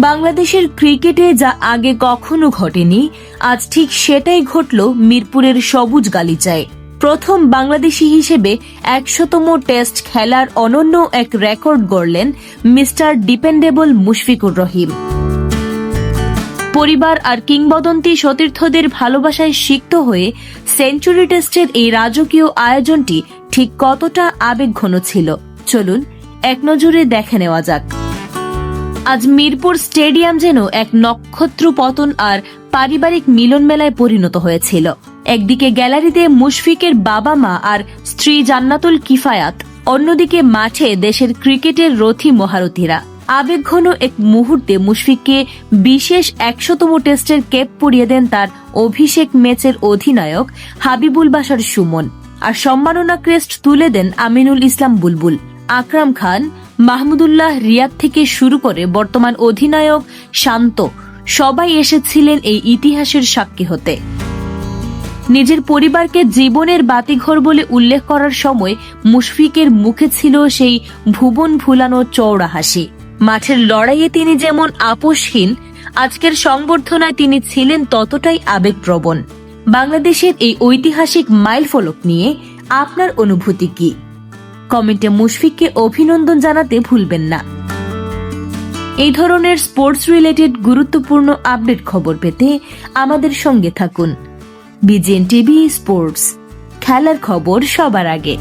বাংলাদেশের ক্রিকেটে যা আগে কখনো ঘটেনি, আজ ঠিক সেটাই ঘটল মিরপুরের সবুজ গালিচায়। প্রথম বাংলাদেশি হিসেবে একশতম টেস্ট খেলার অনন্য এক রেকর্ড গড়লেন মিস্টার ডিপেন্ডেবল মুশফিকুর রহিম। পরিবার আর কিংবদন্তি সতীর্থদের ভালোবাসায় সিক্ত হয়ে সেঞ্চুরি টেস্টের এই রাজকীয় আয়োজনটি ঠিক কতটা আবেগঘন ছিল? চলুন এক নজরে দেখে নেওয়া যাক। আজ মিরপুর স্টেডিয়াম যেন এক নক্ষত্র পতন আর পারিবারিক মিলন মেলায় পরিণত হয়েছিল। একদিকে গ্যালারিতে মুশফিকের বাবা মা আর স্ত্রী জান্নাতুল কিফায়াত, অন্যদিকে মাঠে দেশের ক্রিকেটের রথী মহারথীরা। আবেগঘন এক মুহূর্তে মুশফিককে বিশেষ একশোতম টেস্টের কেপ পরিয়ে দেন তার অভিষেক ম্যাচের অধিনায়ক হাবিবুল বাসার সুমন। আর সম্মাননা ক্রেস্ট তুলে দেন আমিনুল ইসলাম বুলবুল। আকরাম খান মাহমুদুল্লাহ রিয়াদ থেকে শুরু করে বর্তমান অধিনায়ক শান্ত সবাই এসেছিলেন এই ইতিহাসের সাক্ষী হতে। নিজের পরিবারকে জীবনের বাতিঘর বলে উল্লেখ করার সময় মুশফিকের মুখে ছিল সেই ভুবন ভুলানো চৌড়া হাসি। মাঠের লড়াইয়ে তিনি যেমন আপোষহীন, আজকের সংবর্ধনায় তিনি ছিলেন ততটাই আবেগপ্রবণ। বাংলাদেশের এই ঐতিহাসিক মাইল ফলক নিয়ে আপনার অনুভূতি কি? কমেন্টে মুশফিককে অভিনন্দন জানাতে ভুলবেন না। এই ধরনের স্পোর্টস রিলেটেড গুরুত্বপূর্ণ আপডেট খবর পেতে আমাদের সঙ্গে থাকুন। বিজেন টিভি স্পোর্টস খেলার খবর সবার আগে।